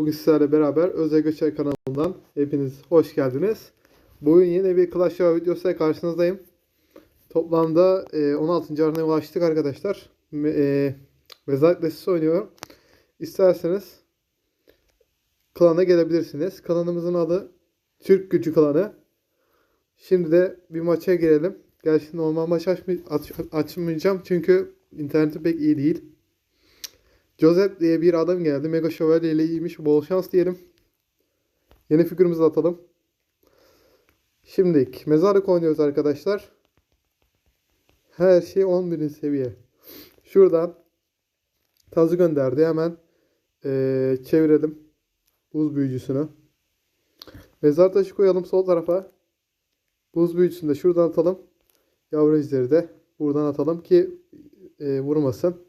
Bugün sizlerle beraber Özel Göçer kanalından hepiniz hoş geldiniz. Bugün yeni bir Clash Royale videosuyla karşınızdayım. Toplamda e, 16. arenaya ulaştık arkadaşlar. Me- E, Listesi oynuyorum. İsterseniz klana gelebilirsiniz. Klanımızın adı Türk Gücü Klanı. Şimdi de bir maça girelim. Gerçi normal maç açmay- aç- açmayacağım çünkü internetim pek iyi değil. Joseph diye bir adam geldi. Mega Şövalye ile iyiymiş. Bol şans diyelim. Yeni figürümüzü atalım. Şimdi mezarlık oynuyoruz arkadaşlar. Her şey 11. seviye. Şuradan tazı gönderdi. Hemen eee, çevirelim. Buz büyücüsünü. Mezar taşı koyalım sol tarafa. Buz büyücüsünü de şuradan atalım. Yavru ejderi de buradan atalım ki eee, vurmasın.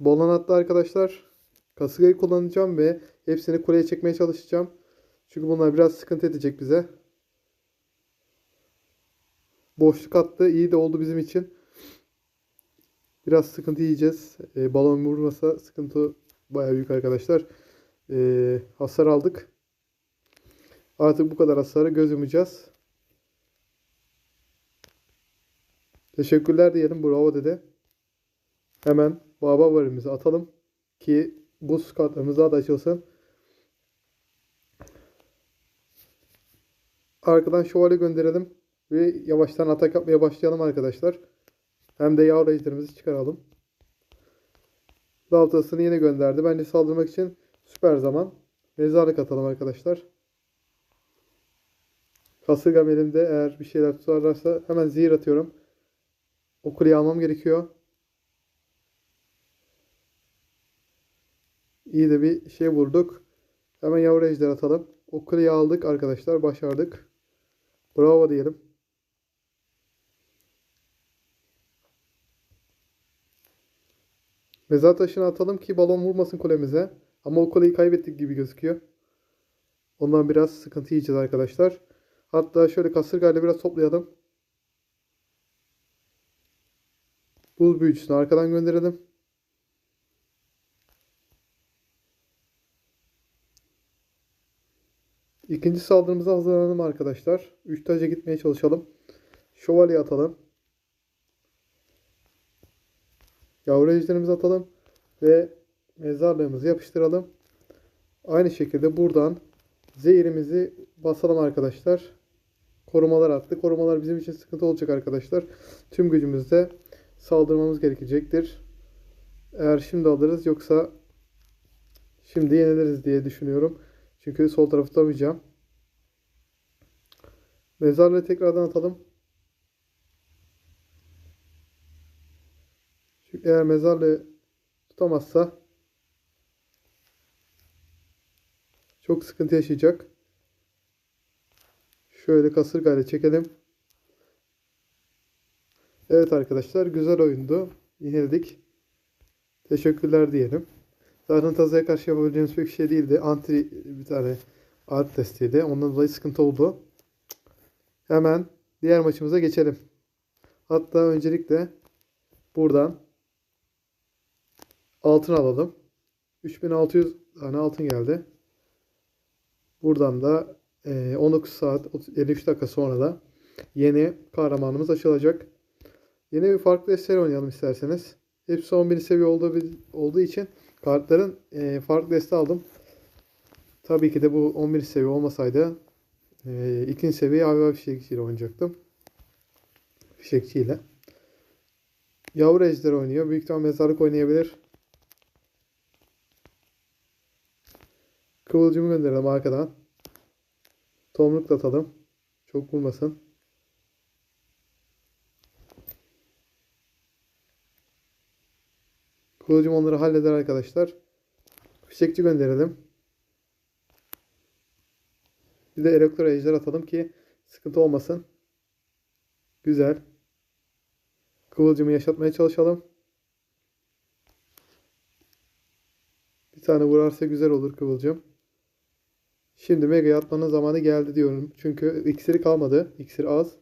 Bolan attı arkadaşlar. Kasıgayı kullanacağım ve hepsini kuleye çekmeye çalışacağım. Çünkü bunlar biraz sıkıntı edecek bize. Boşluk attı. İyi de oldu bizim için. Biraz sıkıntı yiyeceğiz. Ee, balon vurmasa sıkıntı bayağı büyük arkadaşlar. Ee, hasar aldık. Artık bu kadar hasarı göz yumacağız. Teşekkürler diyelim. Bravo dedi. Hemen baba varımızı atalım ki buz kartlarımız daha da açılsın. Arkadan şövalye gönderelim ve yavaştan atak yapmaya başlayalım arkadaşlar. Hem de yavru ejderimizi çıkaralım. Daltasını yine gönderdi. Bence saldırmak için süper zaman. Mezarlık atalım arkadaşlar. Kasırgam elimde eğer bir şeyler tutarlarsa hemen zehir atıyorum. O kuleyi almam gerekiyor. İyi de bir şey vurduk. Hemen yavru ejder atalım. O kuleyi aldık arkadaşlar. Başardık. Bravo diyelim. Mezar taşını atalım ki balon vurmasın kulemize. Ama o kuleyi kaybettik gibi gözüküyor. Ondan biraz sıkıntı yiyeceğiz arkadaşlar. Hatta şöyle kasırgayla biraz toplayalım. Buz büyücüsünü arkadan gönderelim. İkinci saldırımıza hazırlanalım arkadaşlar. 3 taca gitmeye çalışalım. Şövalye atalım. Yavru ejderimizi atalım. Ve mezarlığımızı yapıştıralım. Aynı şekilde buradan zehirimizi basalım arkadaşlar. Korumalar attı. Korumalar bizim için sıkıntı olacak arkadaşlar. Tüm gücümüzle saldırmamız gerekecektir. Eğer şimdi alırız yoksa şimdi yeniliriz diye düşünüyorum. Çünkü sol tarafı tutamayacağım. Mezarlığı tekrardan atalım. Çünkü eğer mezarlığı tutamazsa çok sıkıntı yaşayacak. Şöyle kasırgayla çekelim. Evet arkadaşlar güzel oyundu. Yenildik. Teşekkürler diyelim. Zaten Taza'ya karşı yapabileceğimiz pek şey değildi. Anti bir tane art testiydi. Ondan dolayı sıkıntı oldu. Hemen diğer maçımıza geçelim. Hatta öncelikle buradan altın alalım. 3600 tane altın geldi. Buradan da eee, 19 saat 53 dakika sonra da yeni kahramanımız açılacak. Yeni bir farklı eser oynayalım isterseniz. Hepsi 11 seviye olduğu, olduğu için kartların eee, farklı deste aldım. Tabii ki de bu 11 seviye olmasaydı eee ikinci seviye Ayva Fişekçi ile oynayacaktım. Fişekçi ile. Yavru Ejder oynuyor. Büyük ihtimal mezarlık oynayabilir. Kıvılcımı gönderelim arkadan. Tomruk atalım. Çok vurmasın. Kıvılcım onları halleder arkadaşlar. Fişekçi gönderelim. Bir de elektro ejder atalım ki sıkıntı olmasın. Güzel. Kıvılcımı yaşatmaya çalışalım. Bir tane vurarsa güzel olur Kıvılcım. Şimdi Mega'ya atmanın zamanı geldi diyorum. Çünkü iksiri kalmadı. İksir az.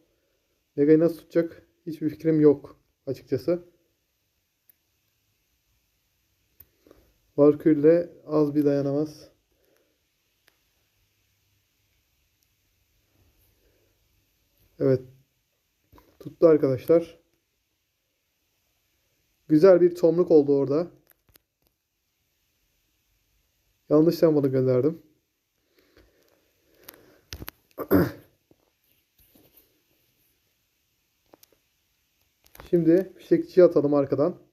Mega'yı nasıl tutacak hiçbir fikrim yok açıkçası. Valkürle az bir dayanamaz. Evet. Tuttu arkadaşlar. Güzel bir tomruk oldu orada. Yanlış bana gönderdim. Şimdi fişekçiyi atalım arkadan.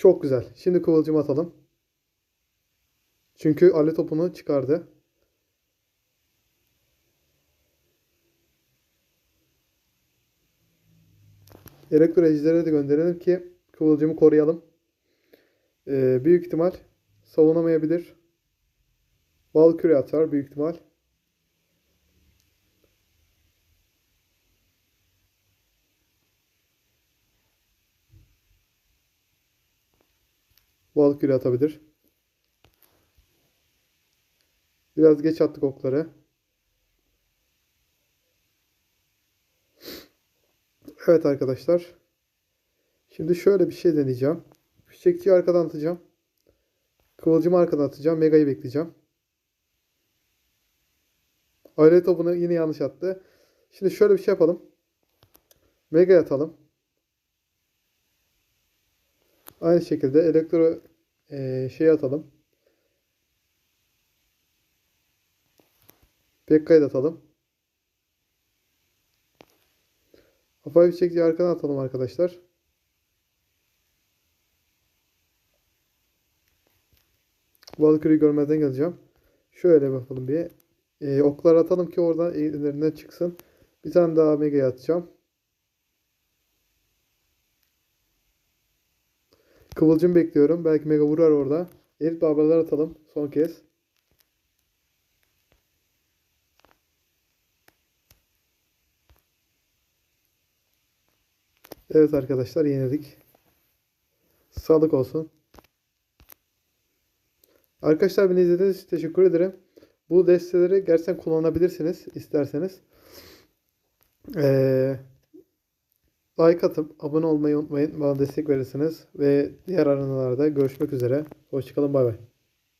Çok güzel. Şimdi kıvılcım atalım. Çünkü ale topunu çıkardı. Elektro ejderha de gönderelim ki kıvılcımı koruyalım. Ee, büyük ihtimal savunamayabilir. Valkyrie atar büyük ihtimal. Valkyrie atabilir. Biraz geç attık okları. Evet arkadaşlar. Şimdi şöyle bir şey deneyeceğim. Fişekçiyi arkadan atacağım. Kıvılcımı arkadan atacağım. Mega'yı bekleyeceğim. Aile topunu yine yanlış attı. Şimdi şöyle bir şey yapalım. Mega atalım. Aynı şekilde elektro eee şey atalım. Da atalım. Kafayı fişekçiyi arkadan atalım arkadaşlar. Valkyrie'yi görmeden geleceğim. Şöyle bakalım bir. Ee, oklar atalım ki oradan ellerinden çıksın. Bir tane daha mega atacağım. Kıvılcım bekliyorum. Belki mega vurar orada. Elit barbarlar atalım son kez. Evet arkadaşlar yenildik. Sağlık olsun. Arkadaşlar beni izlediğiniz için teşekkür ederim. Bu desteleri gerçekten kullanabilirsiniz isterseniz. Ee, like atıp abone olmayı unutmayın. Bana destek verirsiniz. Ve diğer aranlarda görüşmek üzere. Hoşçakalın bay bay.